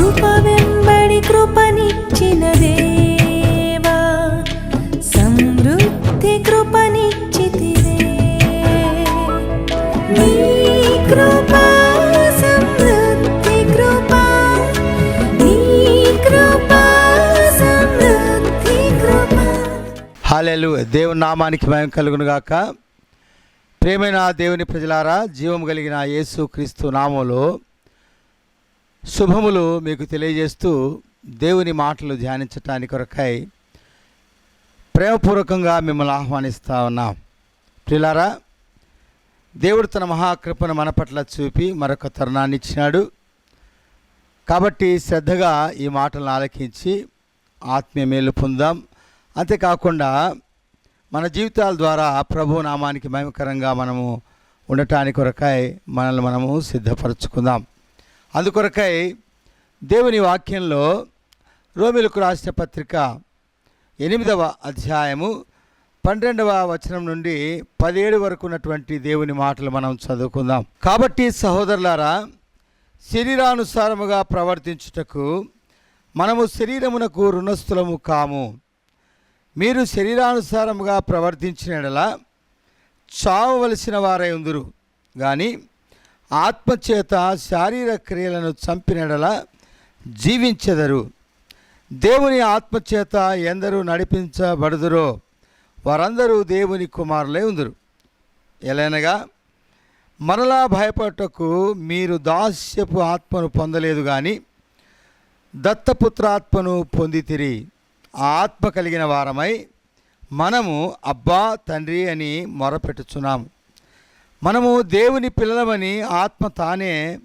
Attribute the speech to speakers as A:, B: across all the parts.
A: కృప వెంబడి కృపనిచ్చిన దేవా సమృద్ధి కృపనిచ్చితివే. నీ కృప సమృద్ధి కృప నీ కృప సమృద్ధి కృప.
B: హాలేలు దేవుని నామానికి భయం కలుగును గాక. ప్రేమైన దేవుని ప్రజలారా జీవం కలిగిన యేసు క్రీస్తు నామంలో శుభములు మీకు తెలియజేస్తూ దేవుని మాటలు ధ్యానించటానికి కొరకై ప్రేమపూర్వకంగా మిమ్మల్ని ఆహ్వానిస్తా ఉన్నాం. ప్రిలారా దేవుడు తన మహాకృపను మన పట్ల చూపి మరొక తరుణాన్ని ఇచ్చినాడు. కాబట్టి శ్రద్ధగా ఈ మాటలను ఆలకించి ఆత్మీయ మేలు పొందాం. అంతేకాకుండా మన జీవితాల ద్వారా ప్రభు నామానికి మహిమకరంగా మనము ఉండటానికి కొరకై మనల్ని మనము సిద్ధపరచుకుందాం. అందుకొరకై దేవుని వాక్యంలో రోమిలకు రాసిన పత్రిక ఎనిమిదవ అధ్యాయము పన్నెండవ వచనం నుండి పదిహేడు వరకు ఉన్నటువంటి దేవుని మాటలు మనం చదువుకుందాం. కాబట్టి సహోదరులారా శరీరానుసారముగా ప్రవర్తించుటకు మనము శరీరమునకు రుణస్థులము కాము. మీరు శరీరానుసారముగా ప్రవర్తించిన చావవలసిన వారై ఉందురు. కానీ ఆత్మచేత శారీర క్రియలను చంపినడల జీవించెదరు. దేవుని ఆత్మచేత ఎందరూ నడిపించబడుదురో వారందరూ దేవుని కుమారులే ఉందరు. ఎలానగా మరలా భయపడటకు మీరు దాస్యపు ఆత్మను పొందలేదు కానీ దత్తపుత్రాత్మను పొందితిరి. ఆ ఆత్మ కలిగిన వారమై మనము అబ్బా తండ్రి అని మొరపెట్టుచున్నాము. మనము దేవుని పిల్లలమని ఆత్మ తానే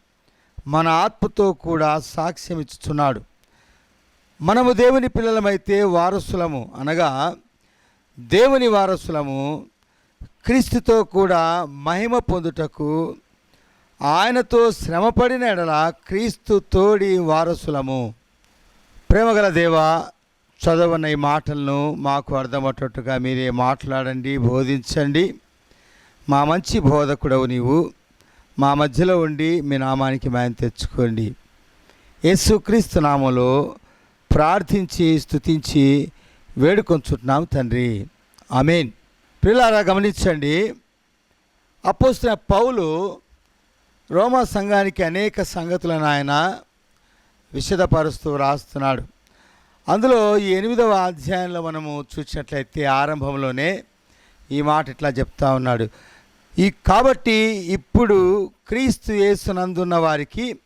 B: మన ఆత్మతో కూడా సాక్ష్యం ఇచ్చుచున్నాడు. మనము దేవుని పిల్లలమైతే వారసులము. అనగా దేవుని వారసులము క్రీస్తుతో కూడా మహిమ పొందుటకు ఆయనతో శ్రమపడిన ఎడల క్రీస్తు తోడి వారసులము. ప్రేమగల దేవ చదవన్న ఈ మాటలను మాకు అర్థమయ్యేటట్టుగా మీరే మాట్లాడండి బోధించండి. మా మంచి బోధకుడవు నీవు. మా మధ్యలో ఉండి మీ నామానికి మాయం తెచ్చుకోండి. యేసుక్రీస్తు నామలో ప్రార్థించి స్తుతించి వేడుకొంచుంటున్నాం తండ్రి. ఆమెన్. పిల్లారా గమనించండి. అపోస్తున్న పౌలు రోమా సంఘానికి అనేక సంగతులను ఆయన విశదపరుస్తూ రాస్తున్నాడు. అందులో ఈ ఎనిమిదవ అధ్యాయంలో మనము చూసినట్లయితే ఆరంభంలోనే ఈ మాట ఇట్లా చెప్తా ఉన్నాడు. ఈ కాబట్టి ఇప్పుడు క్రీస్తు యేసునందున్న వారికి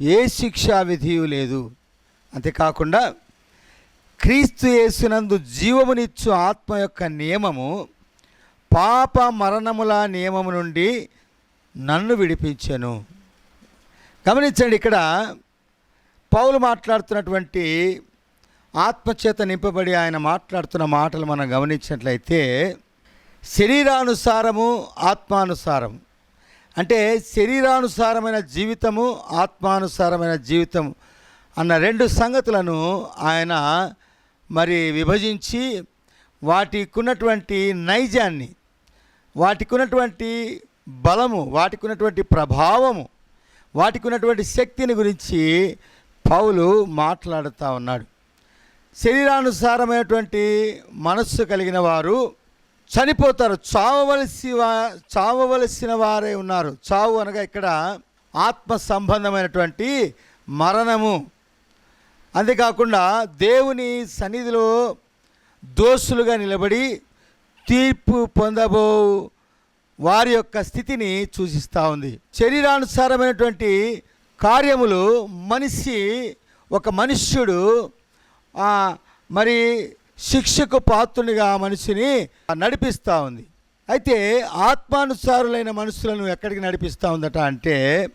B: ఏ శిక్షా విధియు లేదు. అంతేకాకుండా క్రీస్తు యేసునందు జీవమునిచ్చు ఆత్మ యొక్క నియమము పాప మరణముల నియమము నుండి నన్ను విడిపించను. గమనించండి ఇక్కడ పౌలు మాట్లాడుతున్నటువంటి ఆత్మచేత నింపబడి ఆయన మాట్లాడుతున్న మాటలు మనం గమనించినట్లయితే శరీరానుసారము ఆత్మానుసారం అంటే శరీరానుసారమైన జీవితము ఆత్మానుసారమైన జీవితం అన్న రెండు సంగతులను ఆయన మరి విభజించి వాటికి ఉన్నటువంటి నైజాన్ని వాటికి ఉన్నటువంటి బలము వాటికి ఉన్నటువంటి ప్రభావము వాటికి ఉన్నటువంటి శక్తిని గురించి పౌలు మాట్లాడుతూ ఉన్నాడు. శరీరానుసారమైనటువంటి మనస్సు కలిగిన వారు చనిపోతారు. చావవలసి చావవలసిన వారే ఉన్నారు. చావు అనగా ఇక్కడ ఆత్మ సంబంధమైనటువంటి మరణము. అంతేకాకుండా దేవుని సన్నిధిలో దోషులుగా నిలబడి తీర్పు పొందబో వారి యొక్క స్థితిని సూచిస్తూ ఉంది. శరీరానుసారమైనటువంటి కార్యములు మనిషి ఒక మనుష్యుడు మరి శిక్షకు పాత్రునిగా ఆ మనిషిని నడిపిస్తూ ఉంది. అయితే ఆత్మానుసారులైన మనుషులను ఎక్కడికి నడిపిస్తూ ఉందట అంటే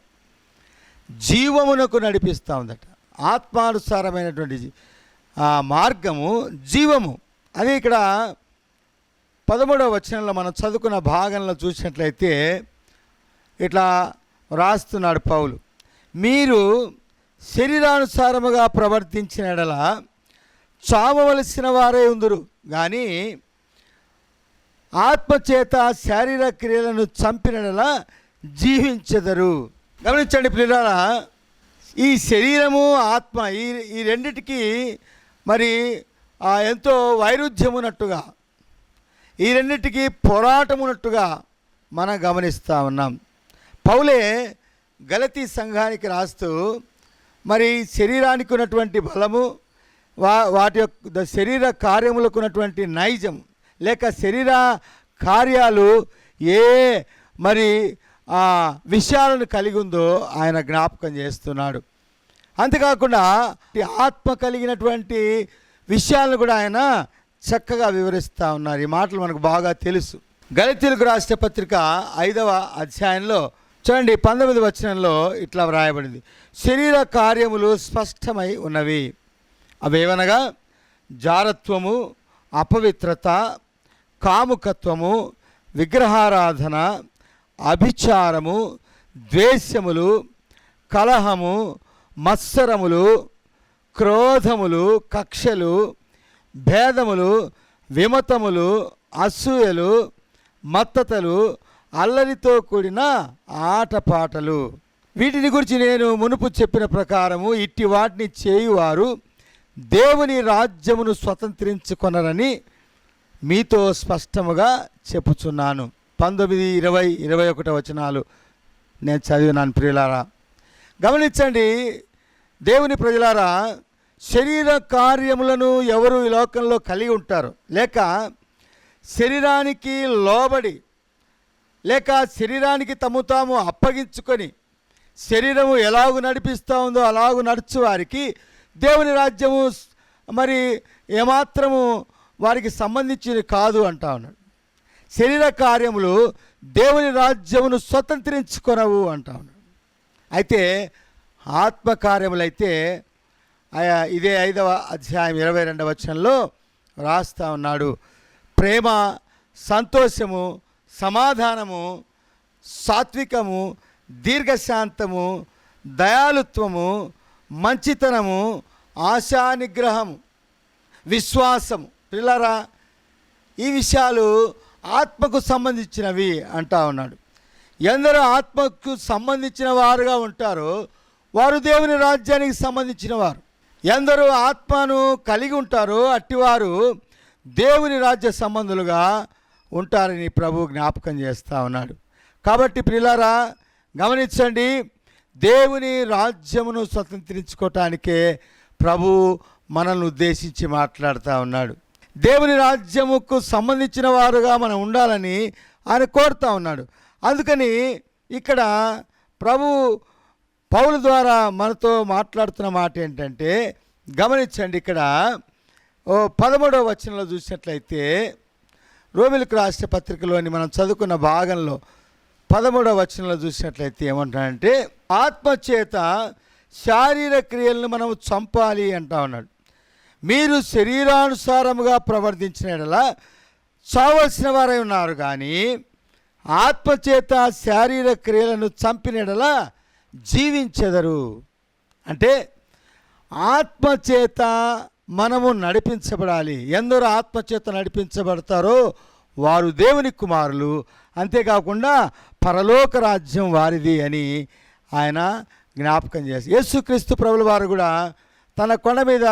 B: జీవమునకు నడిపిస్తూ ఉందట. ఆత్మానుసారమైనటువంటి ఆ మార్గము జీవము. అది ఇక్కడ పదమూడవ వచనంలో మనం చదువుకున్న భాగంలో చూసినట్లయితే ఇట్లా రాస్తున్నాడు పౌలు. మీరు శరీరానుసారముగా ప్రవర్తించిన ఎడల చావవలసిన వారే ఉందురు. కానీ ఆత్మచేత శారీర క్రియలను చంపినలా జీవించెదరు. గమనించండి పిల్లల ఈ శరీరము ఆత్మ ఈ ఈ రెండిటికి మరి ఎంతో వైరుధ్యం ఉన్నట్టుగా ఈ రెండిటికీ పోరాటం ఉన్నట్టుగా మనం గమనిస్తూ ఉన్నాం. పౌలే గలతీ సంఘానికి రాస్తూ మరి శరీరానికి ఉన్నటువంటి బలము వా వాటి యొక్క శరీర కార్యములకు ఉన్నటువంటి నైజం. లేక శరీర కార్యాలు ఏ మరి ఆ విషయాలను కలిగి ఉందో ఆయన జ్ఞాపకం చేస్తున్నాడు. అంతేకాకుండా ఈ ఆత్మ కలిగినటువంటి విషయాలను కూడా ఆయన చక్కగా వివరిస్తూ ఉన్నారు. ఈ మాటలు మనకు బాగా తెలుసు. గళితులకు రాష్ట్ర పత్రిక ఐదవ అధ్యాయంలో చూడండి పంతొమ్మిది వచనంలో ఇట్లా వ్రాయబడింది. శరీర కార్యములు స్పష్టమై ఉన్నవి. అవేవనగా జారత్వము అపవిత్రత కాముకత్వము విగ్రహారాధన అభిచారము ద్వేషములు కలహము మత్సరములు క్రోధములు కక్షలు భేదములు విమతములు అసూయలు మత్తతలు అల్లరితో కూడిన ఆటపాటలు. వీటిని గురించి నేను మునుపు చెప్పిన ప్రకారము ఇట్టి వాటిని చేయువారు దేవుని రాజ్యమును స్వతంత్రించుకొనరని మీతో స్పష్టముగా చెప్పుచున్నాను. పంతొమ్మిది ఇరవై ఇరవై ఒకటి వచనాలు నేను చదివినాను ప్రియులారా. గమనించండి దేవుని ప్రజలారా శరీర కార్యములను ఎవరు ఈ లోకంలో కలిగి ఉంటారు? లేక శరీరానికి లోబడి లేక శరీరానికి తమ తాము అప్పగించుకొని శరీరము ఎలాగు నడిపిస్తూ ఉందో అలాగు నడుచు వారికి దేవుని రాజ్యము మరి ఏమాత్రము వారికి సంబంధించినది కాదు అంటా ఉన్నాడు. శరీర కార్యములు దేవుని రాజ్యమును స్వతంత్రించుకొనవు అంటా ఉన్నాడు. అయితే ఆత్మకార్యములైతే ఆయా ఇదే ఐదవ అధ్యాయం ఇరవై రెండవ వచనంలో రాస్తా ఉన్నాడు. ప్రేమ సంతోషము సమాధానము సాత్వికము దీర్ఘశాంతము దయాలుత్వము మంచితనము ఆశానిగ్రహము విశ్వాసము. పిల్లరా ఈ విషయాలు ఆత్మకు సంబంధించినవి అంటా ఉన్నాడు. ఎందరో ఆత్మకు సంబంధించిన వారుగా ఉంటారో వారు దేవుని రాజ్యానికి సంబంధించిన వారు. ఎందరో ఆత్మను కలిగి ఉంటారో అట్టివారు దేవుని రాజ్య సంబంధులుగా ఉంటారని ప్రభు జ్ఞాపకం చేస్తూ ఉన్నాడు. కాబట్టి ప్రిలారా గమనించండి దేవుని రాజ్యమును స్వతంత్రించుకోవటానికే ప్రభు మనల్ని ఉద్దేశించి మాట్లాడుతూ ఉన్నాడు. దేవుని రాజ్యముకు సంబంధించిన వారుగా మనం ఉండాలని ఆయన కోరుతా ఉన్నాడు. అందుకని ఇక్కడ ప్రభు పౌలు ద్వారా మనతో మాట్లాడుతున్న మాట ఏంటంటే గమనించండి ఇక్కడ ఓ పదమూడవ వచనంలో చూసినట్లయితే రోమిలకు రాష్ట్ర పత్రికలోని మనం చదువుకున్న భాగంలో పదమూడవ వచనంలో చూసినట్లయితే ఏమంటానంటే ఆత్మచేత శారీర క్రియలను మనం చంపాలి అంటా ఉన్నాడు. మీరు శరీరానుసారముగా ప్రవర్తించిన చావలసిన వారై ఉన్నారు కానీ ఆత్మచేత శారీర క్రియలను చంపినడలా జీవించెదరు. అంటే ఆత్మచేత మనము నడిపించబడాలి. ఎందరు ఆత్మచేత నడిపించబడతారో వారు దేవుని కుమారులు. అంతేకాకుండా పరలోక రాజ్యం వారిది అని ఆయన జ్ఞాపకం చేసి యేసుక్రీస్తు ప్రభుల వారు కూడా తన కొండ మీద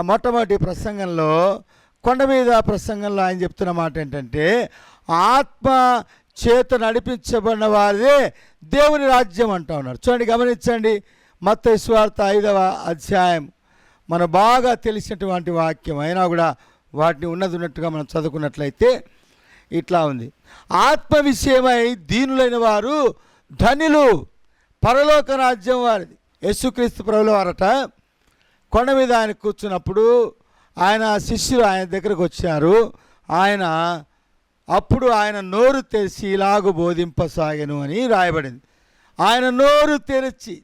B: మొట్టమొదటి ప్రసంగంలో కొండ మీద ప్రసంగంలో ఆయన చెప్తున్న మాట ఏంటంటే ఆత్మ చేత నడిపించబడిన వారిదే దేవుని రాజ్యం అంటా ఉన్నారు. చూడండి గమనించండి మత్త స్వార్థ ఐదవ అధ్యాయం. మన బాగా తెలిసినటువంటి వాక్యం అయినా కూడా వాటిని ఉన్నది ఉన్నట్టుగా మనం చదువుకున్నట్లయితే ఇట్లా ఉంది. ఆత్మ విషయమై దీనులైన వారు ధనులు. పరలోక రాజ్యం వారిది. యేసుక్రీస్తు ప్రభుల వారట కొండ మీద ఆయన కూర్చున్నప్పుడు ఆయన శిష్యులు ఆయన దగ్గరకు వచ్చారు. ఆయన అప్పుడు ఆయన నోరు తెరిచి ఇలాగు బోధింపసాగను అని రాయబడింది. ఆయన నోరు తెరిచి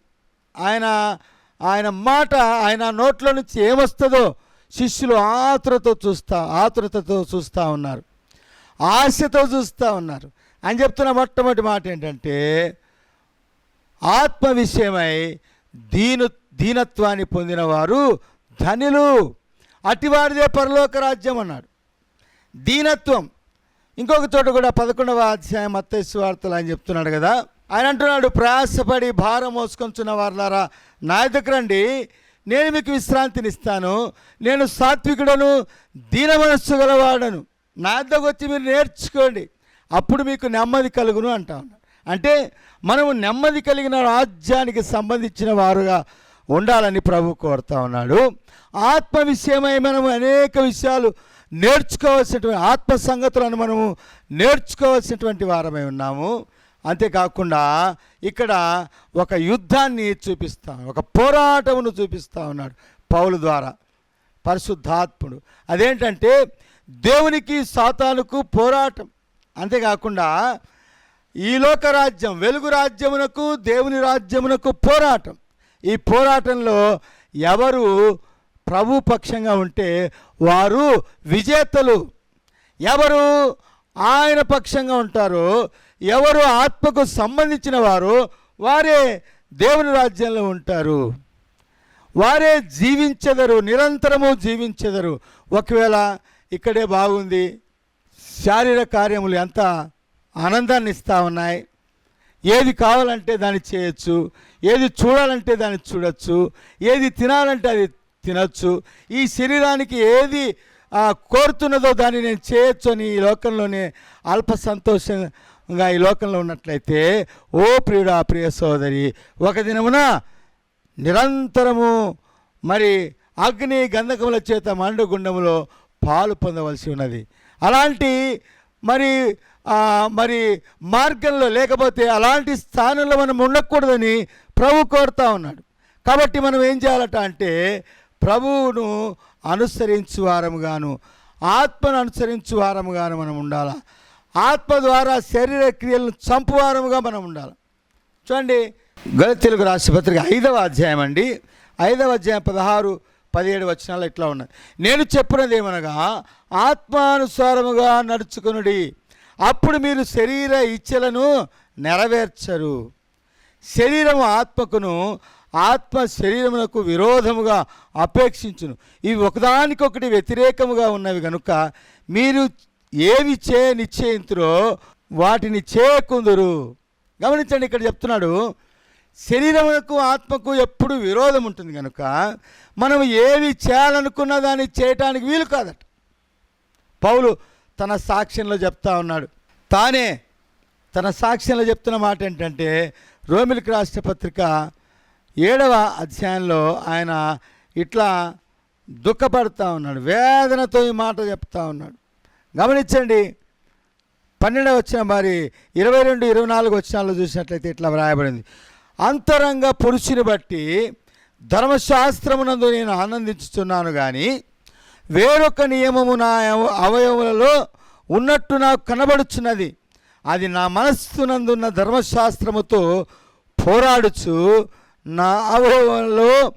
B: ఆయన ఆయన మాట ఆయన నోట్లో నుంచి ఏమొస్తుందో శిష్యులు ఆతురతో చూస్తా ఆతురతతో చూస్తూ ఉన్నారు. ఆశతో చూస్తూ ఉన్నారు. అని చెప్తున్న మొట్టమొదటి మాట ఏంటంటే ఆత్మ విషయమై దీను దీనత్వాన్ని పొందినవారు ధనులు. అటివారిదే పరలోక రాజ్యం అన్నాడు. దీనత్వం. ఇంకొక చోట కూడా పదకొండవ అధ్యాయం మత్తయి వార్తలు ఆయన చెప్తున్నాడు కదా. ఆయన అంటున్నాడు ప్రయాసపడి భారం మోసుకొంచున్న వారులారా నా దగ్గర రండి. నేను మీకు విశ్రాంతినిస్తాను. నేను సాత్వికుడను దీన మనస్సు గలవాడను. నా దగ్గర వచ్చి మీరు నేర్చుకోండి. అప్పుడు మీకు నెమ్మది కలుగును అంటా ఉన్నాడు. అంటే మనము నెమ్మది కలిగిన రాజ్యానికి సంబంధించిన వారుగా ఉండాలని ప్రభు కోరుతా ఉన్నాడు. ఆత్మ విషయమై మనము అనేక విషయాలు నేర్చుకోవాల్సినటువంటి ఆత్మ సంగతులను మనము నేర్చుకోవాల్సినటువంటి వారమై ఉన్నాము. అంతేకాకుండా ఇక్కడ ఒక యుద్ధాన్ని చూపిస్తా ఒక పోరాటమును చూపిస్తా ఉన్నాడు పౌలు ద్వారా పరిశుద్ధాత్ముడు. అదేంటంటే దేవునికి సాతానుకు పోరాటం. అంతేకాకుండా ఈ లోక రాజ్యం వెలుగు రాజ్యమునకు దేవుని రాజ్యమునకు పోరాటం. ఈ పోరాటంలో ఎవరు ప్రభు పక్షంగా ఉంటే వారు విజేతలు. ఎవరు ఆయన పక్షంగా ఉంటారో ఎవరు ఆత్మకు సంబంధించిన వారు వారే దేవుని రాజ్యంలో ఉంటారు. వారే జీవించెదరు నిరంతరము జీవించెదరు. ఒకవేళ ఇక్కడే బాగుంది శారీరక కార్యములు ఎంత ఆనందాన్ని ఇస్తూ ఉన్నాయి. ఏది కావాలంటే దాన్ని చేయొచ్చు. ఏది చూడాలంటే దాన్ని చూడొచ్చు. ఏది తినాలంటే అది తినొచ్చు. ఈ శరీరానికి ఏది కోరుతున్నదో దాన్ని నేను చేయొచ్చు అని ఈ లోకంలోనే అల్ప సంతోషంగా ఈ లోకంలో ఉన్నట్లయితే ఓ ప్రియుడా ప్రియ సోదరి ఒక దినమున నిరంతరము మరి అగ్ని గంధకముల చేత మండుగుండములో పాలు పొందవలసి ఉన్నది. అలాంటి మరి మరి మార్గంలో లేకపోతే అలాంటి స్థానంలో మనం ఉండకూడదని ప్రభు కోరుతా ఉన్నాడు. కాబట్టి మనం ఏం చేయాలట అంటే ప్రభువును అనుసరించు వారముగాను ఆత్మను అనుసరించు వారముగాను మనం ఉండాలా? ఆత్మ ద్వారా శరీర క్రియలను చంపువారముగా మనం ఉండాలి? చూడండి గల తెలుగు రాష్ట్రపత్రిక ఐదవ అధ్యాయం అండి. ఐదవ అధ్యాయం పదహారు పదిహేడు వచనాలు ఇట్లా ఉన్నాయి. నేను చెప్పినది ఏమనగా ఆత్మానుసారముగా నడుచుకునుడి. అప్పుడు మీరు శరీర ఇచ్చలను నెరవేర్చరు. శరీరము ఆత్మకును ఆత్మ శరీరమునకు విరోధముగా అపేక్షించును. ఇవి ఒకదానికొకటి వ్యతిరేకముగా ఉన్నవి కనుక మీరు ఏవి చే నిశ్చయింతురో వాటిని చేయకుందురు గమనించండి ఇక్కడ చెప్తున్నాడు. శరీరమునకు ఆత్మకు ఎప్పుడు విరోధం ఉంటుంది కనుక మనం ఏవి చేయాలనుకున్న దాన్ని చేయటానికి వీలు కాదట. పౌలు తన సాక్ష్యంలో చెప్తా ఉన్నాడు. తానే తన సాక్ష్యంలో చెప్తున్న మాట ఏంటంటే రోమిలికి రాష్ట్ర పత్రిక ఏడవ అధ్యాయంలో ఆయన ఇట్లా దుఃఖపడుతూ ఉన్నాడు వేదనతో ఈ మాట చెప్తా ఉన్నాడు. గమనించండి పన్నెండవ వచ్చిన మరి ఇరవై రెండు ఇరవై నాలుగు వచ్చినాల్లో చూసినట్లయితే ఇట్లా వ్రాయబడింది. అంతరంగ పురుషుని బట్టి ధర్మశాస్త్రమునందు నేను ఆనందించుతున్నాను కానీ వేరొక నియమము నా అవ- అవయవములలో ఉన్నట్టు నాకు కనబడుచున్నది. అది నా మనస్సునందున్న ధర్మశాస్త్రముతో పోరాడుచు నా అవయవంలో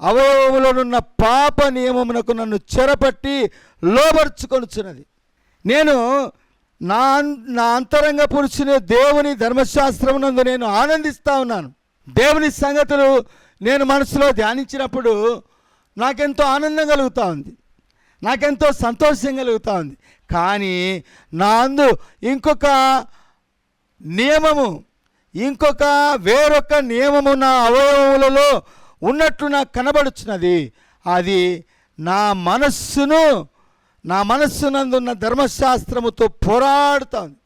B: అవయవములోనున్న పాప నియమమునకు నన్ను చెరపట్టి లోబర్చుకొనుచున్నది. నేను నా అన్- నా అంతరంగ పురుషుని దేవుని ధర్మశాస్త్రమునందు నేను ఆనందిస్తూ ఉన్నాను. దేవుని సంగతులు నేను మనసులో ధ్యానించినప్పుడు నాకెంతో ఆనందం కలుగుతూ ఉంది. నాకెంతో సంతోషం కలుగుతూ ఉంది కానీ నా అందు ఇంకొక నియమము ఇంకొక వేరొక నియమము నా అవయవములలో ఉన్నట్లు నాకు కనబడుచున్నది. అది నా మనస్సును నా మనస్సునందున్న ధర్మశాస్త్రముతో పోరాడుతుంది.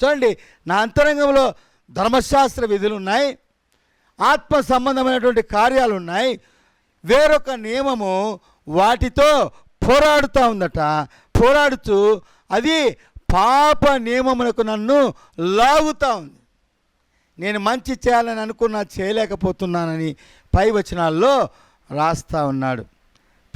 B: చూడండి నా అంతరంగంలో ధర్మశాస్త్ర విధులు ఉన్నాయి ఆత్మ సంబంధమైనటువంటి కార్యాలు ఉన్నాయి వేరొక నియమము వాటితో పోరాడుతూ ఉందట. పోరాడుతూ అది పాప నియమమునకు నన్ను లాగుతూ ఉంది. నేను మంచి చేయాలని అనుకున్నా చేయలేకపోతున్నానని పై వచనాల్లో రాస్తూ ఉన్నాడు.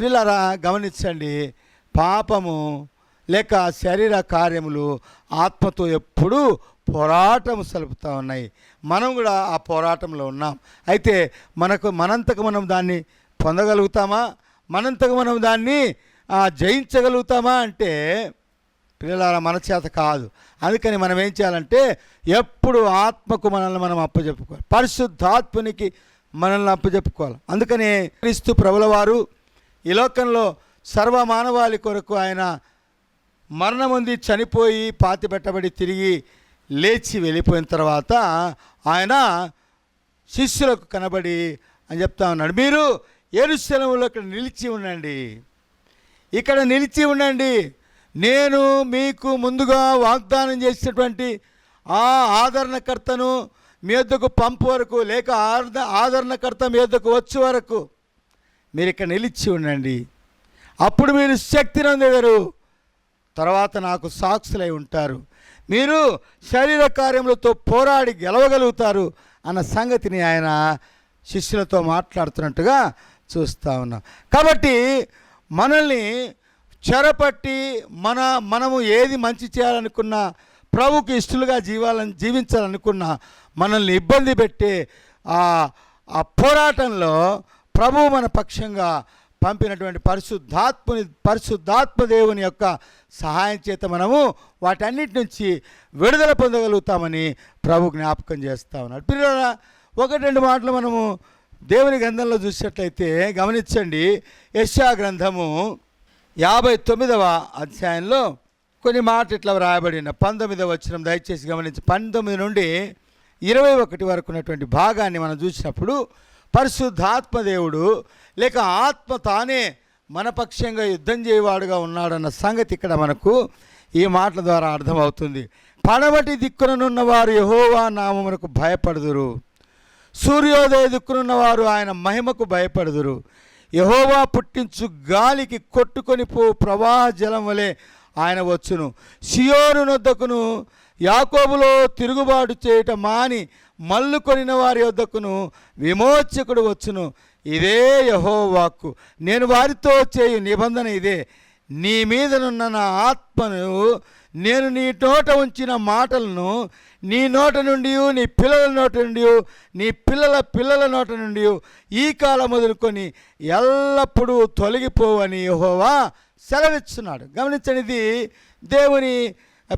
B: పిల్లరా గమనించండి. పాపము లేక శరీర కార్యములు ఆత్మతో ఎప్పుడూ పోరాటం సలుపుతూ ఉన్నాయి. మనం కూడా ఆ పోరాటంలో ఉన్నాం. అయితే మనకు మనంతకు మనం దాన్ని పొందగలుగుతామా? మనంతకు మనం దాన్ని జయించగలుగుతామా అంటే పిల్లల మన చేత కాదు. అందుకని మనం ఏం చేయాలంటే ఎప్పుడు ఆత్మకు మనల్ని మనం అప్పచెప్పుకోవాలి పరిశుద్ధాత్మనికి మనల్ని అప్పచెప్పుకోవాలి అందుకనే క్రీస్తు ప్రభుల వారు ఈ లోకంలో సర్వ మానవాళి కొరకు ఆయన మరణముంది చనిపోయి పాతి పెట్టబడి తిరిగి లేచి వెళ్ళిపోయిన తర్వాత ఆయన శిష్యులకు కనబడి అని చెప్తా ఉన్నాడు. మీరు ఎరుశలంలో ఇక్కడ నిలిచి ఉండండి. ఇక్కడ నిలిచి ఉండండి. నేను మీకు ముందుగా వాగ్దానం చేసినటువంటి ఆ ఆదరణకర్తను మీ వద్దకు పంపు వరకు లేక ఆర్ద ఆదరణకర్త మీ వద్దకు వచ్చే వరకు మీరు ఇక్కడ నిలిచి ఉండండి. అప్పుడు మీరు శక్తి నొందెదరు. తర్వాత నాకు సాక్షులై ఉంటారు. మీరు శరీర కార్యములతో పోరాడి గెలవగలుగుతారు అన్న సంగతిని ఆయన శిష్యులతో మాట్లాడుతున్నట్టుగా చూస్తూ ఉన్నాం. కాబట్టి మనల్ని చెరపట్టి మన మనము ఏది మంచి చేయాలనుకున్నా ప్రభుకి ఇష్టలుగా జీవాలని జీవించాలనుకున్నా మనల్ని ఇబ్బంది పెట్టే ఆ ఆ పోరాటంలో ప్రభు మన పక్షంగా పంపినటువంటి పరిశుద్ధాత్మని పరిశుద్ధాత్మ దేవుని యొక్క సహాయం చేత మనము వాటన్నిటి నుంచి విడుదల పొందగలుగుతామని ప్రభు జ్ఞాపకం చేస్తా ఉన్నాడు. పిల్లల ఒకటి రెండు మాటలు మనము దేవుని గ్రంథంలో చూసినట్లయితే గమనించండి. యశా గ్రంథము యాభై తొమ్మిదవ అధ్యాయంలో కొన్ని మాట ఇట్లా వ్రాయబడిన. పంతొమ్మిదవ వచ్చిన దయచేసి గమనించి. పంతొమ్మిది నుండి ఇరవై ఒకటి వరకు ఉన్నటువంటి భాగాన్ని మనం చూసినప్పుడు పరిశుద్ధాత్మదేవుడు లేక ఆత్మ తానే మన పక్షంగా యుద్ధం చేయవాడుగా ఉన్నాడన్న సంగతి ఇక్కడ మనకు ఈ మాటల ద్వారా అర్థమవుతుంది. పడవటి దిక్కుననున్న వారు యహోవా నామమునకు భయపడుదురు. సూర్యోదయ దిక్కునున్న వారు ఆయన మహిమకు భయపడదురు. యహోవా పుట్టించు గాలికి కొట్టుకొని పో ప్రవాహ జలం వలె ఆయన వచ్చును. సియోను నొద్దకును యాకోబులో తిరుగుబాటు చేయట మాని మల్లు కొనిన వారి వద్దకును విమోచకుడు వచ్చును. ఇదే యహోవాక్కు నేను వారితో చేయు నిబంధన ఇదే. నీ మీదనున్న నా ఆత్మను నేను నీ నోట ఉంచిన మాటలను నీ నోట నుండి నీ పిల్లల నోట నుండి నీ పిల్లల పిల్లల నోట నుండి ఈ కాలం మొదలుకొని ఎల్లప్పుడూ తొలగిపోవని యెహోవా సెలవిస్తున్నాడు గమనించండి ఇది దేవుని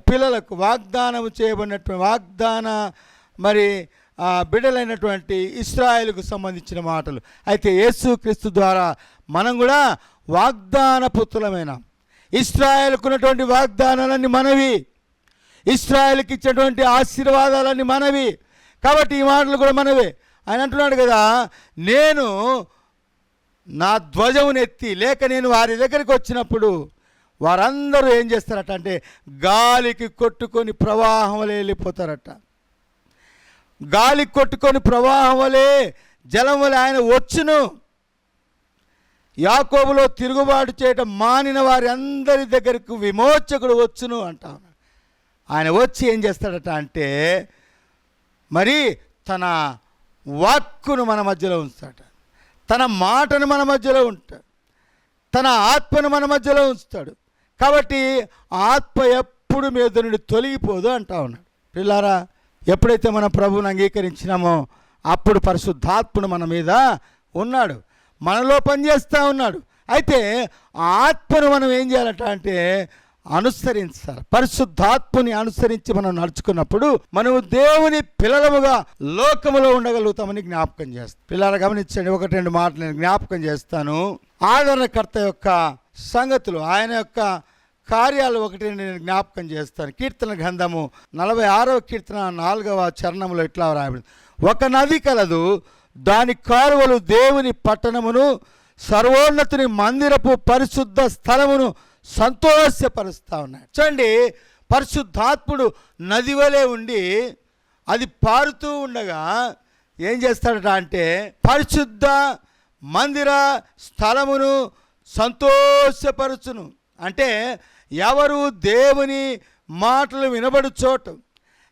B: పిల్లలకు వాగ్దానం చేయబడినటువంటి వాగ్దాన మరి బిడ్డలైనటువంటి ఇస్రాయేల్కు సంబంధించిన మాటలు. అయితే యేసుక్రీస్తు ద్వారా మనం కూడా వాగ్దాన పుత్రులమైనాం ఇస్రాయేల్కు ఉన్నటువంటి వాగ్దానాలన్నీ మనవి. ఇస్రాయల్కి ఇచ్చినటువంటి ఆశీర్వాదాలన్నీ మనవి. కాబట్టి ఈ మాటలు కూడా మనవే. ఆయన అంటున్నాడు కదా నేను నా ధ్వజమునెత్తి లేక నేను వారి దగ్గరికి వచ్చినప్పుడు వారందరూ ఏం చేస్తారట అంటే గాలికి కొట్టుకొని ప్రవాహం వలె వెళ్ళిపోతారట. గాలి కొట్టుకొని ప్రవాహం వలె జలం వలె ఆయన వచ్చును. యాకోబులో తిరుగుబాటు చేయటం మానిన వారి అందరి దగ్గరకు విమోచకుడు వచ్చును అంటా ఆయన వచ్చి ఏం చేస్తాడట అంటే మరి తన వాక్కును మన మధ్యలో ఉంచుతాడు తన మాటను మన మధ్యలో ఉంటాడు తన ఆత్మను మన మధ్యలో ఉంచుతాడు. కాబట్టి ఆత్మ ఎప్పుడు మీద నుండి తొలగిపోదు అంటా ఉన్నాడు. పిల్లారా ఎప్పుడైతే మన ప్రభువుని అంగీకరించినామో అప్పుడు పరిశుద్ధాత్ముడు మన మీద ఉన్నాడు. మనలో పనిచేస్తూ ఉన్నాడు. అయితే ఆత్మను మనం ఏం చేయాలట అంటే అనుసరించాలి. పరిశుద్ధాత్మని అనుసరించి మనం నడుచుకున్నప్పుడు మనము దేవుని పిల్లలముగా లోకములో ఉండగలుగుతామని జ్ఞాపకం చేస్తాం. పిల్లలు గమనించండి ఒకటి రెండు మాటలు నేను జ్ఞాపకం చేస్తాను. ఆదరణకర్త యొక్క సంగతులు ఆయన యొక్క కార్యాలు ఒకటి నేను జ్ఞాపకం చేస్తాను. కీర్తన గ్రంథము నలభై ఆరవ కీర్తన నాలుగవ చరణంలో ఇట్లా రాయబడింది ఒక నది కలదు దాని కాలువలు దేవుని పట్టణమును సర్వోన్నతుని మందిరపు పరిశుద్ధ స్థలమును సంతోషపరుస్తూ ఉన్నాయి చూడండి పరిశుద్ధాత్ముడు నది వలె ఉండి అది పారుతూ ఉండగా ఏం చేస్తాడట అంటే పరిశుద్ధ మందిర స్థలమును సంతోషపరచును. అంటే ఎవరు దేవుని మాటలు వినబడు చోటు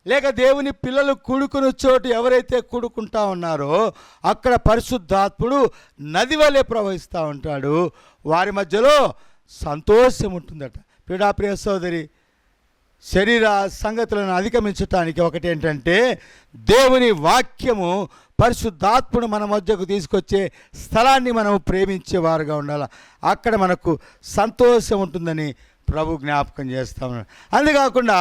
B: లేక దేవుని పిల్లలు కూడుకుని చోటు ఎవరైతే కూడుకుంటా ఉన్నారో అక్కడ పరిశుద్ధాత్ముడు నది వలె ప్రవహిస్తూ ఉంటాడు. వారి మధ్యలో సంతోషం ఉంటుందట. పీడాప్రియ సోదరి శరీర సంగతులను అధిగమించటానికి ఒకటి ఏంటంటే దేవుని వాక్యము పరిశుద్ధాత్ముడు మన మధ్యకు తీసుకొచ్చే స్థలాన్ని మనం ప్రేమించేవారుగా ఉండాలి. అక్కడ మనకు సంతోషం ఉంటుందని ప్రభు జ్ఞాపకం చేస్తా ఉన్నాడు. అంతేకాకుండా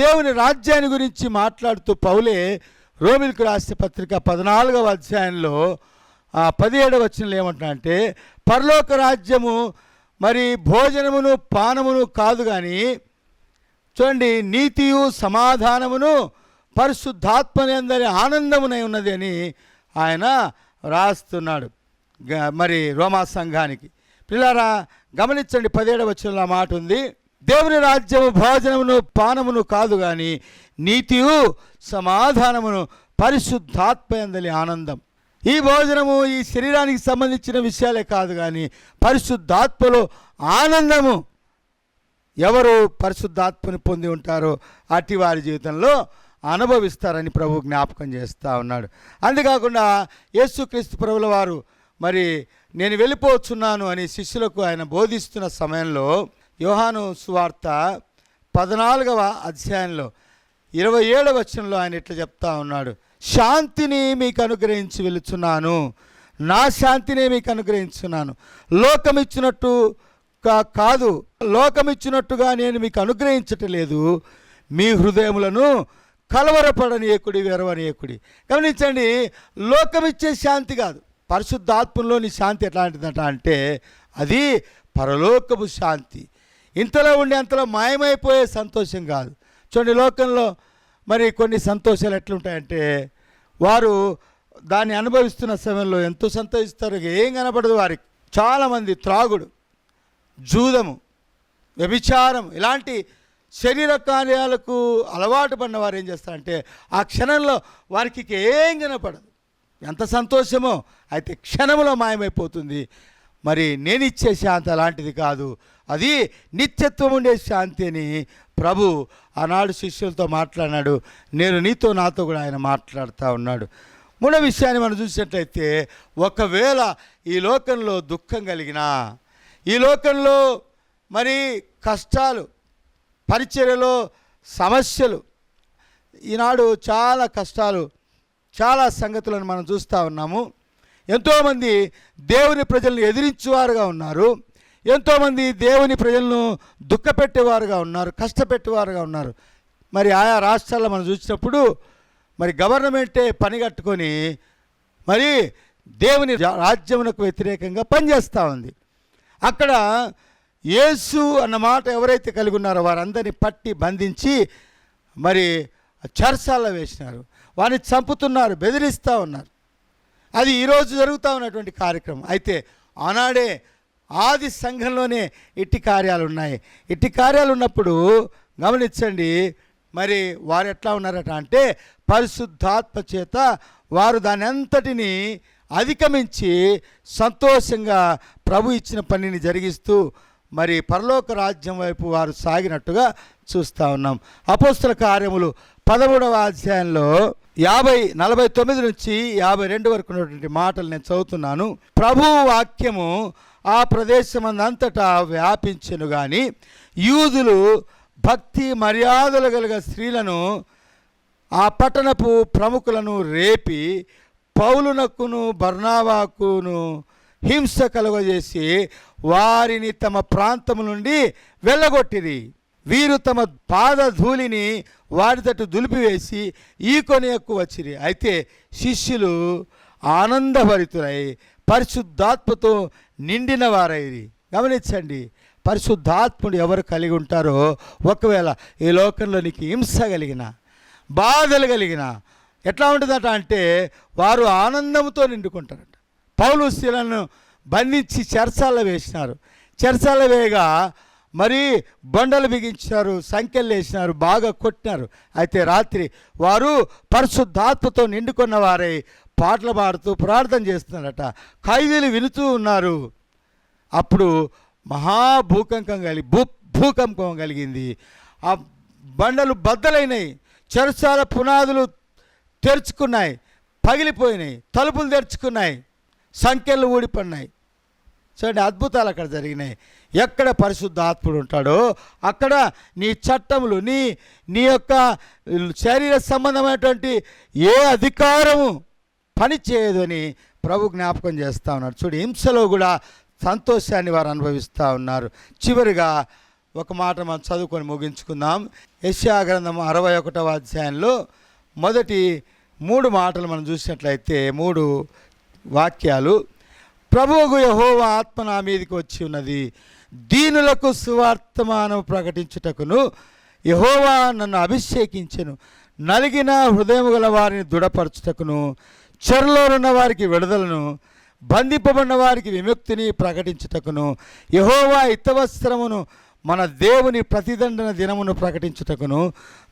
B: దేవుని రాజ్యాన్ని గురించి మాట్లాడుతూ పౌలే రోమిల్కు రాసిన పత్రిక పద్నాలుగవ అధ్యాయంలో పదిహేడవ వచనంలో ఏమంటున్నా అంటే పరలోక రాజ్యము మరి భోజనమును పానమును కాదు కానీ చూడండి నీతియు సమాధానమును పరిశుద్ధాత్మనందరి ఆనందమునై ఉన్నది అని ఆయన రాస్తున్నాడు. మరి రోమా సంఘానికి. పిల్లారా గమనించండి పదిహేడవ వచ్చిన మాట ఉంది. దేవుని రాజ్యము భోజనమును పానమును కాదు కానీ నీతియు సమాధానమును పరిశుద్ధాత్మయందలి ఆనందం. ఈ భోజనము ఈ శరీరానికి సంబంధించిన విషయాలే కాదు కానీ పరిశుద్ధాత్మలో ఆనందము. ఎవరు పరిశుద్ధాత్మని పొంది ఉంటారో అట్టి వారి జీవితంలో అనుభవిస్తారని ప్రభు జ్ఞాపకం చేస్తూ ఉన్నాడు. అంతేకాకుండా యేసుక్రీస్తు ప్రభుల వారు మరి నేను వెళ్ళిపోతున్నాను అని శిష్యులకు ఆయన బోధిస్తున్న సమయంలో యోహాను సువార్త పద్నాలుగవ అధ్యాయంలో ఇరవై ఏడవ వచనంలో ఆయన ఇట్లా చెప్తా ఉన్నాడు. శాంతిని మీకు అనుగ్రహించి వెళుచున్నాను. నా శాంతిని మీకు అనుగ్రహించున్నాను. లోకమిచ్చినట్టు కా- కాదు లోకమిచ్చినట్టుగా నేను మీకు అనుగ్రహించటం లేదు మీ హృదయములను కలవరపడనీయకుడి వెరవనీయకుడి. గమనించండి లోకమిచ్చే శాంతి కాదు. పరిశుద్ధాత్మలోని శాంతి ఎట్లాంటిదట అంటే అది పరలోకపు శాంతి. ఇంతలో ఉండి అంతలో మాయమైపోయే సంతోషం కాదు. చూడండి లోకంలో మరి కొన్ని సంతోషాలు ఎట్లుంటాయంటే వారు దాన్ని అనుభవిస్తున్న సమయంలో ఎంతో సంతోషిస్తారు. ఏం కనపడదు వారికి. చాలామంది త్రాగుడు జూదము వ్యభిచారం ఇలాంటి శరీర కార్యాలకు అలవాటు పడిన వారు ఏం చేస్తారంటే ఆ క్షణంలో వారికి ఏం కనపడదు. ఎంత సంతోషమో అయితే క్షణంలో మాయమైపోతుంది. మరి నేను ఇచ్చే శాంతి అలాంటిది కాదు. అది నిత్యత్వం ఉండే శాంతిని ప్రభు ఆనాడు శిష్యులతో మాట్లాడినాడు. నేను నీతో నాతో కూడా ఆయన మాట్లాడుతూ ఉన్నాడు. మూడో విషయాన్ని మనం చూసినట్లయితే ఒకవేళ ఈ లోకంలో దుఃఖం కలిగినా ఈ లోకంలో మరి కష్టాలు పరిచర్యలో సమస్యలు ఈనాడు చాలా కష్టాలు చాలా సంగతులను మనం చూస్తూ ఉన్నాము. ఎంతోమంది దేవుని ప్రజలను ఎదిరించేవారుగా ఉన్నారు. ఎంతోమంది దేవుని ప్రజలను దుఃఖపెట్టేవారుగా ఉన్నారు కష్టపెట్టేవారుగా ఉన్నారు. మరి ఆయా రాష్ట్రాల్లో మనం చూసినప్పుడు మరి గవర్నమెంటే పని కట్టుకొని మరి దేవుని రా- రాజ్యమునకు వ్యతిరేకంగా పనిచేస్తూ ఉంది. అక్కడ యేసు అన్న మాట ఎవరైతే కలిగి ఉన్నారో వారందరినీ పట్టి బంధించి మరి చర్చాల్లో వేసినారు. వారిని చంపుతున్నారు బెదిరిస్తూ ఉన్నారు. అది ఈరోజు జరుగుతూ ఉన్నటువంటి కార్యక్రమం. అయితే ఆనాడే ఆది సంఘంలోనే ఇట్టి కార్యాలు ఉన్నాయి. ఇట్టి కార్యాలు ఉన్నప్పుడు గమనించండి మరి వారు ఎట్లా ఉన్నారట అంటే పరిశుద్ధాత్మ చేత వారు దాని అంతటిని అధిగమించి సంతోషంగా ప్రభు ఇచ్చిన పనిని జరిగిస్తూ మరి పరలోక రాజ్యం వైపు వారు సాగినట్టుగా చూస్తూ ఉన్నాం. అపోస్తుల కార్యములు పదమూడవ అధ్యాయంలో యాభై నలభై తొమ్మిది నుంచి యాభై రెండు వరకు ఉన్నటువంటి మాటలు నేను చదువుతున్నాను. ప్రభు వాక్యము ఆ ప్రదేశమందంతటా వ్యాపించెను కానీ యూదులు భక్తి మర్యాదలు కలిగిన స్త్రీలను ఆ పట్టణపు ప్రముఖులను రేపి పౌలునకును బర్నావాకును హింస కలుగజేసి వారిని తమ ప్రాంతము నుండి వెళ్ళగొట్టిరి. వీరు తమ పాదధూళిని వాడి వారి తట్టు దులిపివేసి ఈ కొనయకు వచ్చిరి. అయితే శిష్యులు ఆనందభరితులై పరిశుద్ధాత్మతో నిండిన వారైరి. గమనించండి పరిశుద్ధాత్ముడు ఎవరు కలిగి ఉంటారో ఒకవేళ ఈ లోకంలో నీకు హింస కలిగిన బాధలు కలిగిన ఎట్లా ఉంటుందట అంటే వారు ఆనందంతో నిండుకుంటారట. పౌలు శీలను బంధించి చెరసాల వేసినారు. చెరసాల వేయగా మరి బండలు బిగించారు సంఖ్యలు వేసినారు బాగా కొట్టినారు. అయితే రాత్రి వారు పరిశుద్ధాత్మతో నిండుకున్న వారై పాటలు పాడుతూ ప్రార్థన చేస్తున్నారట. ఖైదీలు వినుతూ ఉన్నారు. అప్పుడు మహాభూకంకం కలిగి భూ భూకంపం కలిగింది. ఆ బండలు బద్దలైనాయి చెరసాల పునాదులు తెరుచుకున్నాయి పగిలిపోయినాయి తలుపులు తెరుచుకున్నాయి సంఖ్యలు ఊడిపడినాయి. చూడండి అద్భుతాలు అక్కడ జరిగినాయి. ఎక్కడ పరిశుద్ధ ఆత్ముడు ఉంటాడో అక్కడ నీ చట్టములు నీ నీ యొక్క శరీర సంబంధమైనటువంటి ఏ అధికారము పని చేయదు అని ప్రభు జ్ఞాపకం చేస్తూ ఉన్నాడు. చూడు హింసలో కూడా సంతోషాన్ని వారు అనుభవిస్తూ ఉన్నారు. చివరిగా ఒక మాట మనం చదువుకొని ముగించుకుందాం. యెషయా గ్రంథం అరవై ఒకటవ అధ్యాయంలో మొదటి మూడు మాటలు మనం చూసినట్లయితే మూడు వాక్యాలు. ప్రభువుకు యహోవా ఆత్మ నా మీదకి వచ్చి ఉన్నది. దీనులకు సువార్తమానం ప్రకటించుటకును యహోవా నన్ను అభిషేకించెను. నలిగిన హృదయం గల వారిని దృఢపరచుటకును చెరలోనున్న వారికి విడుదలను బంధింపబడిన వారికి విముక్తిని ప్రకటించుటకును యహోవా ఇతవస్త్రమును మన దేవుని ప్రతిదండన దినమును ప్రకటించుటకును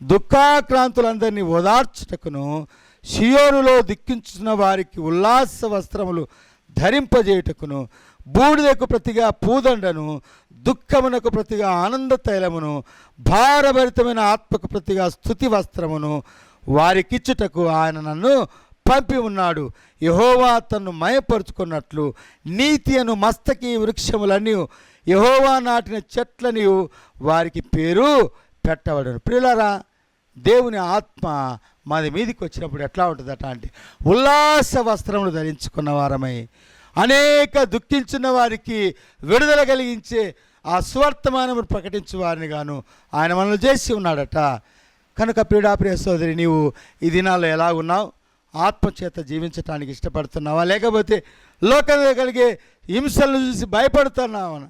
B: దుఃఖాక్రాంతులందరినీ ఓదార్చుటకును షియోనులో దిక్కించుతున్న వారికి ఉల్లాస వస్త్రములు ధరింపజేయుటకును బూడిదకు ప్రతిగా పూదండను దుఃఖమునకు ప్రతిగా ఆనంద తైలమును భారభరితమైన ఆత్మకు ప్రతిగా స్థుతి వస్త్రమును వారికిచ్చుటకు ఆయన నన్ను పంపి ఉన్నాడు. యహోవా తన్ను మయపరుచుకున్నట్లు నీతి అను మస్తకి వృక్షములన్నీ యహోవా నాటిన చెట్లని వారికి పేరు పెట్టబడను. ప్రిలరా దేవుని ఆత్మ మాది మీదికి వచ్చినప్పుడు ఎట్లా ఉంటుందట అంటే ఉల్లాస వస్త్రములు ధరించుకున్న వారమై అనేక దుఃఖించిన వారికి విడుదల కలిగించే ఆ స్వర్తమానమును ప్రకటించు వారిని గాను ఆయన మనల్ని చేసి ఉన్నాడట. కనుక పీడాప్రియ సోదరి నీవు ఈ దినాల్లో ఎలా ఉన్నావు? ఆత్మచేత జీవించటానికి ఇష్టపడుతున్నావా? లేకపోతే లోకంలో కలిగే హింసలను చూసి భయపడుతున్నావా?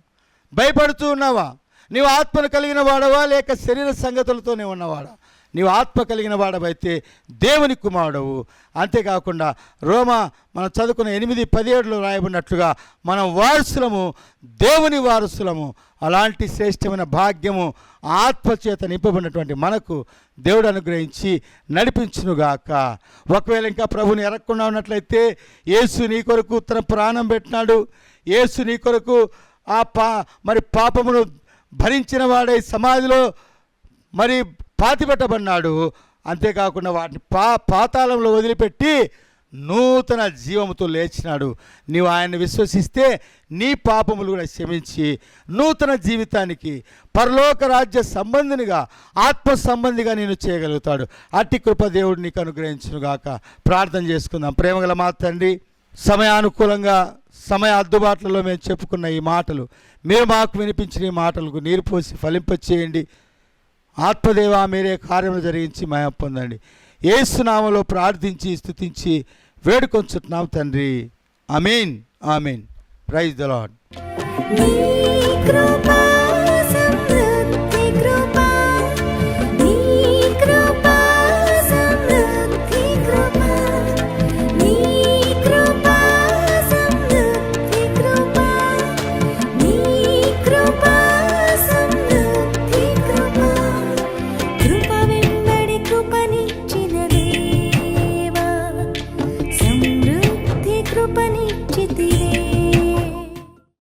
B: భయపడుతూ ఉన్నావా? నీవు ఆత్మను కలిగిన వాడవా? లేక శరీర సంగతులతోనే ఉన్నవాడా? నీవు ఆత్మ కలిగిన వాడవైతే దేవుని కుమారుడవు. అంతేకాకుండా రోమా మనం చదువుకున్న ఎనిమిది పదిహేడులో రాయబడినట్లుగా మనం వారసులము దేవుని వారసులము. అలాంటి శ్రేష్టమైన భాగ్యము ఆత్మచేత నింపబడినటువంటి మనకు దేవుడు అనుగ్రహించి నడిపించునుగాక. ఒకవేళ ఇంకా ప్రభుని ఎరగకుండా ఉన్నట్లయితే యేసు నీ కొరకు తన ప్రాణం పెట్టినాడు. యేసు నీ కొరకు ఆ పా మరి పాపమును భరించిన వాడై సమాధిలో మరి పాతిపెట్టబడినాడు. అంతేకాకుండా వాటిని పా పాతాళంలో వదిలిపెట్టి నూతన జీవముతో లేచినాడు. నీవు ఆయన్ని విశ్వసిస్తే నీ పాపములు కూడా క్షమించి నూతన జీవితానికి పరలోక రాజ్య సంబంధినిగా ఆత్మ సంబంధిగా నేను చేయగలుగుతాడు. అట్టి కృపదేవుడు నీకు అనుగ్రహించునుగాక. ప్రార్థన చేసుకుందాం. ప్రేమగల మా తండ్రి సమయానుకూలంగా సమయ అద్దుబాట్లలో మేము చెప్పుకున్న ఈ మాటలు మీరు మాకు వినిపించిన ఈ మాటలకు నీరు పోసి ఫలింపచేయండి. ఆత్మదేవ మీరే కార్యములు జరిగించి మయ పొందండి. ఏసునామలో ప్రార్థించి స్థుతించి వేడుకొంచుతున్నాం తండ్రి. అమీన్ మీన్ ప్రైజ్ ద లాడ్
A: కృపా